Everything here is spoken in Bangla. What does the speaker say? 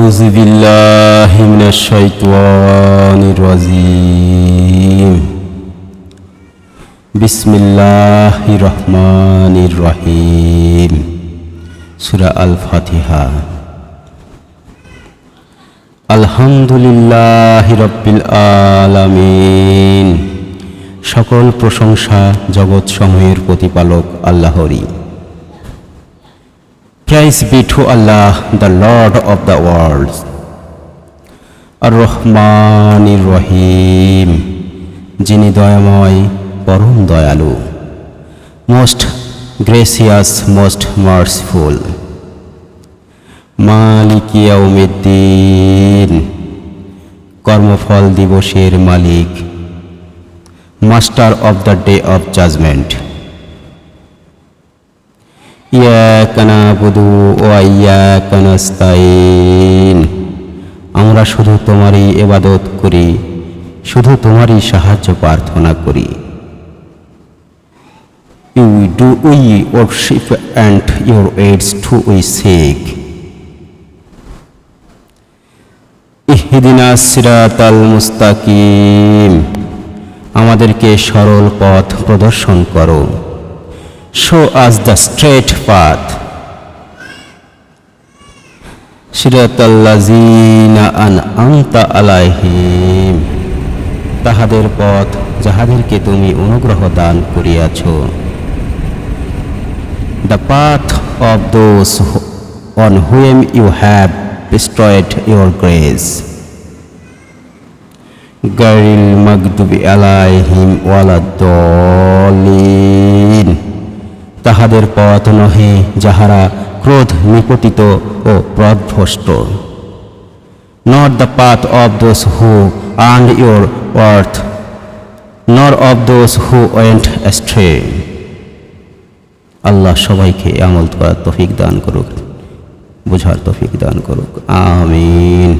أعوذ بالله من الشيطان الرجيم بسم الله الرحمن الرحيم سورة الفاتحة الحمد لله رب العالمين সকল প্রশংসা জগৎ সমূহের প্রতিপালক আল্লাহরই Praise be to Allah, the Lord of the worlds. আর-রহমান রহিম যিনি দয়াময় পরম দয়ালু। মোস্ট গ্রেসিয়াস মোস্ট মার্সফুল মালিকিয়াউমিদ্দিন কর্মফল দিবসের মালিক। Master of the day of judgement ওয়া আমরা শুধু তোমারই এবাদত করি, শুধু তোমারই সাহায্য প্রার্থনা করি। You do we worship and your aids to we seek ইহদিনা সিরাতাল মুস্তাকিম। আমাদেরকে সরল পথ প্রদর্শন করো। Show us the straight path. সিরাতাল্লাজিনা আন আনতা আলাইহিম তাহাদের পথ যাহাদেরকে তুমি অনুগ্রহ দান করিয়াছ। The path of those on whom you have destroyed your grace গাইরিল মাগদুবি আলাইহিম ওয়ালাদ্দলিন তাহাদের পথ নহে, যাহারা ক্রোধ নিপতিত ও প্রধ্বষ্ট not the path of those who earn your wrath nor of those who went astray আল্লাহ সবাইকে আমল করার তফিক দান করুক, বোঝার তফিক দান করুক। আমিন।